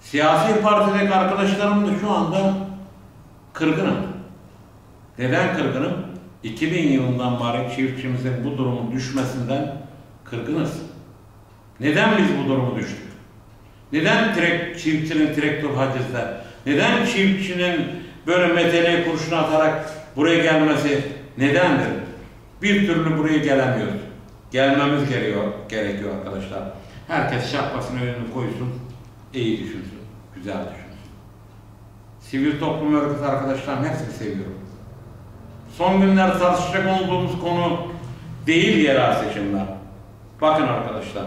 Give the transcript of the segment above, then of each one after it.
Siyasi partideki arkadaşlarım da şu anda kırgınım. Neden kırgınım? 2000 yılından beri çiftçimizin bu durumun düşmesinden kırgınız. Neden biz bu durumu düştük? Neden trek, çiftçinin traktör hacizde? Neden çiftçinin böyle meteleye kurşun atarak buraya gelmesi nedendir? Bir türlü buraya gelemiyoruz. Gelmemiz gerekiyor, gerekiyor arkadaşlar. Herkes şapkasını önüne koysun, iyi düşünsün, güzel düşünsün. Sivil toplum örgütü arkadaşlarım hepsini seviyorum. Son günler tartışacak olduğumuz konu değil yerel seçimler. Bakın arkadaşlar.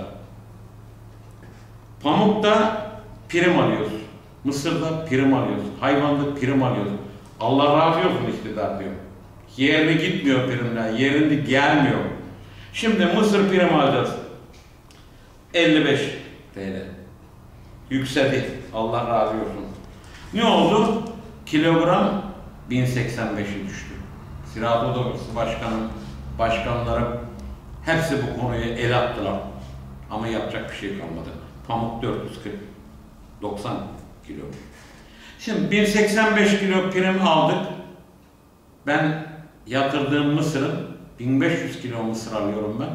Pamukta prim alıyoruz. Mısır'da prim alıyoruz. Hayvanda prim alıyoruz. Allah razı olsun iktidar diyor. Yerine gitmiyor primler, yerinde gelmiyor. Şimdi Mısır prim alacağız. 55 TL. Yükseldi. Allah razı olsun. Ne oldu? Kilogram 1085'e düştü. Ziraat Odası Başkanı, başkanlarım hepsi bu konuya el attılar. Ama yapacak bir şey kalmadı. Pamuk 440, 90 kilo. Şimdi 1085 kilo prim aldık. Ben yatırdığım Mısır'ın 1500 kilo mısır alıyorum ben.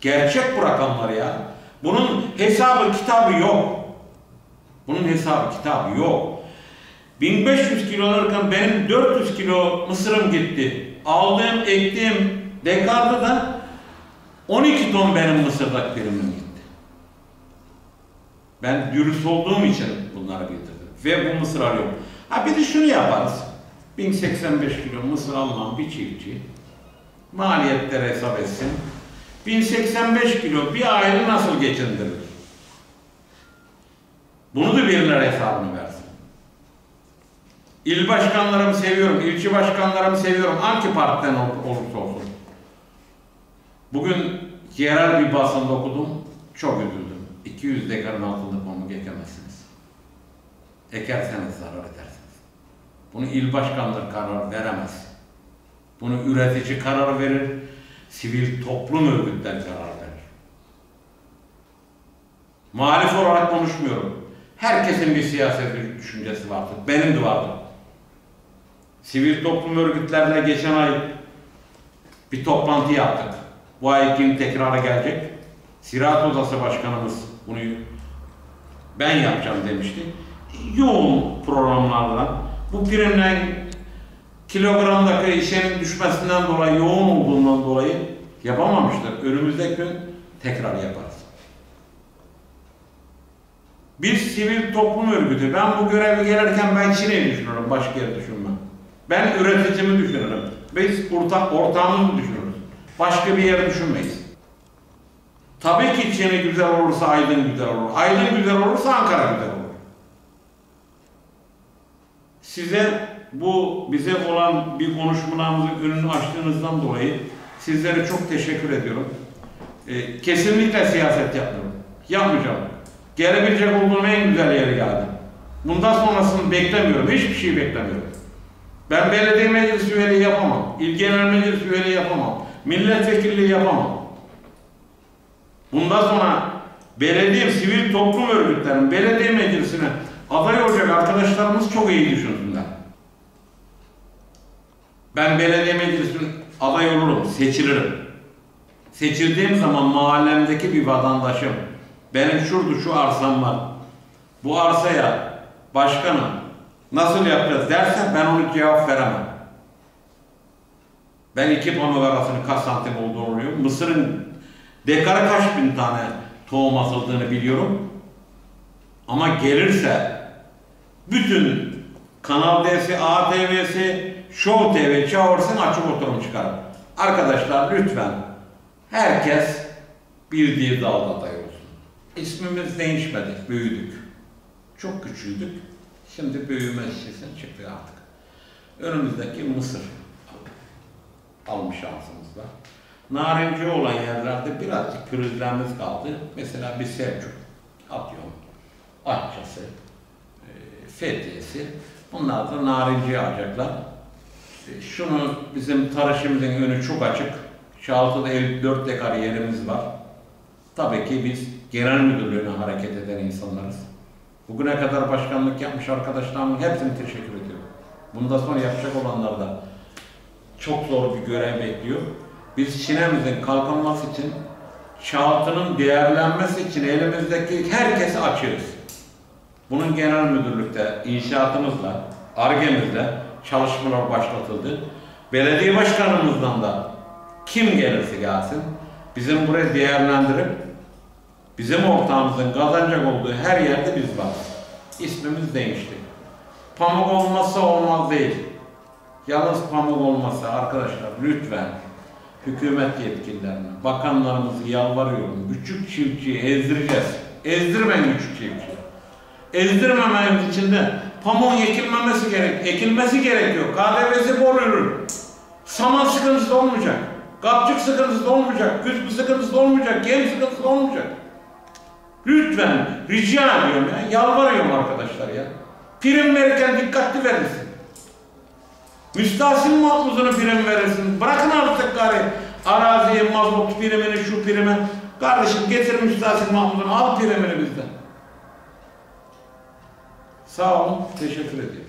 Gerçek bu rakamlar ya. Bunun hesabı kitabı yok. Bunun hesabı kitabı yok. 1500 kilo alırken benim 400 kilo mısırım gitti. Aldığım, ektiğim dekarda da 12 ton benim mısırdak primim gitti. Ben dürüst olduğum için bunları bildirdim. Ve bu mısır alıyorum. Ha bir de şunu yaparız. 1085 kilo mısır alınan bir çiftçi maliyetleri hesap etsin. 1085 kilo bir aile nasıl geçindirir? Bunu da birileri hesabını versin. İl başkanlarımı seviyorum, ilçe başkanlarımı seviyorum. Hangi partiden ol- olursa olsun. Bugün yerel bir basında okudum. Çok üzüldüm. 200 dekarın altında pamuk ekemezsiniz. Ekerseniz zarar edersiniz. Bunu il başkanları karar veremez. Bunu üretici karar verir. Sivil toplum örgütler karar verir. Muhalif olarak konuşmuyorum. Herkesin bir siyaset düşüncesi vardır. Benim de vardır. Sivil toplum örgütlerle geçen ay bir toplantı yaptık. Bu ay kim tekrara gelecek? Ziraat Odası Başkanımız bunu ben yapacağım demişti. Yoğun programlarla bu primden kilogramdaki işenin düşmesinden dolayı yoğun olduğundan dolayı yapamamışlar. Önümüzdeki gün tekrar yaparız. Bir sivil toplum örgütü. Ben bu göreve gelirken ben Çin'i düşünüyorum, başka yeri düşünmem. Ben üreticimi düşünürüm. Biz orta, ortağımızı düşünürüz. Başka bir yer düşünmeyiz. Tabii ki Çin'i güzel olursa Aydın güzel olur. Aydın güzel olursa Ankara güzel olur. Size bu bize olan bir konuşmalarımızın önünü açtığınızdan dolayı sizlere çok teşekkür ediyorum. Ee, kesinlikle siyaset yapmıyorum. Yapmayacağım. Gelebilecek olduğum en güzel yere geldim. Bundan sonrasını beklemiyorum. Hiçbir şey beklemiyorum. Ben belediye meclis üyeliği yapamam. İl genel meclis üyeliği yapamam. Milletvekilliği yapamam. Bundan sonra belediye, sivil toplum örgütlerinin belediye meclisine aday olacak arkadaşlarımız çok iyi düşünsünler. Ben belediye meclisinin aday olurum, seçilirim. Seçildiğim zaman mahallemdeki bir vatandaşım, benim şurada şu arsam var, bu arsaya başkanım nasıl yapacağız derse ben onu cevap veremem. Ben iki pamuk arasının kaç santim olduğunu biliyorum. Mısırın dekara kaç bin tane tohum atıldığını biliyorum. Ama gelirse bütün Kanal D'si, ATV'si, Show TV çağırsın açık oturum çıkarım. Arkadaşlar lütfen herkes bildiği dalda olsun. İsmimiz değişmedi, büyüdük. Çok küçüldük. Şimdi büyüme işçisine çıktık artık. Önümüzdeki Mısır alma şansımız var. Narinci olan yerlerde birazcık pürüzlerimiz kaldı. Mesela bir Selçuk, Afyon, Akçası, e, Fethiye'si. Bunlar da narinci alacaklar. E, Şunu bizim tarışımızın önü çok açık. Şaltı'da 54 dekar yerimiz var. Tabii ki biz genel müdürlüğüne hareket eden insanlarız. Bugüne kadar başkanlık yapmış arkadaşlarımın hepsine teşekkür ediyorum. Bundan sonra yapacak olanlar da çok zor bir görev bekliyor. Biz Çin'imizin kalkınması için, Çaltı'nın değerlenmesi için elimizdeki herkesi açıyoruz. Bunun genel müdürlükte inşaatımızla, ARGE'mizle çalışmalar başlatıldı. Belediye başkanımızdan da kim gelirse gelsin bizim burayı değerlendirip bizim ortağımızın kazanacak olduğu her yerde biz varız. İsmimiz değişti. Pamuk olmazsa olmaz değil. Yalnız pamuk olmazsa arkadaşlar lütfen hükümet yetkililerine, bakanlarımızı yalvarıyorum. Küçük çiftçiyi ezdireceğiz. Ezdirmeyin küçük çiftçiyi. Ezdirmememiz için de pamuğun ekilmemesi gerek, ekilmesi gerekiyor. KDV'si bol ürün. Saman sıkıntısı olmayacak. Kapçık sıkıntısı olmayacak. Küsbü sıkıntısı olmayacak. Yem sıkıntısı olmayacak. Lütfen rica ediyorum ya. Yalvarıyorum arkadaşlar ya. Prim verirken dikkatli verirsin. Müstahsil mahpuzunu prim verirsin. Bırakın artık gari araziye mazot primini şu primi. Kardeşim getir müstahsil mahpuzunu al primini bizden. Sağ olun. Teşekkür ediyorum.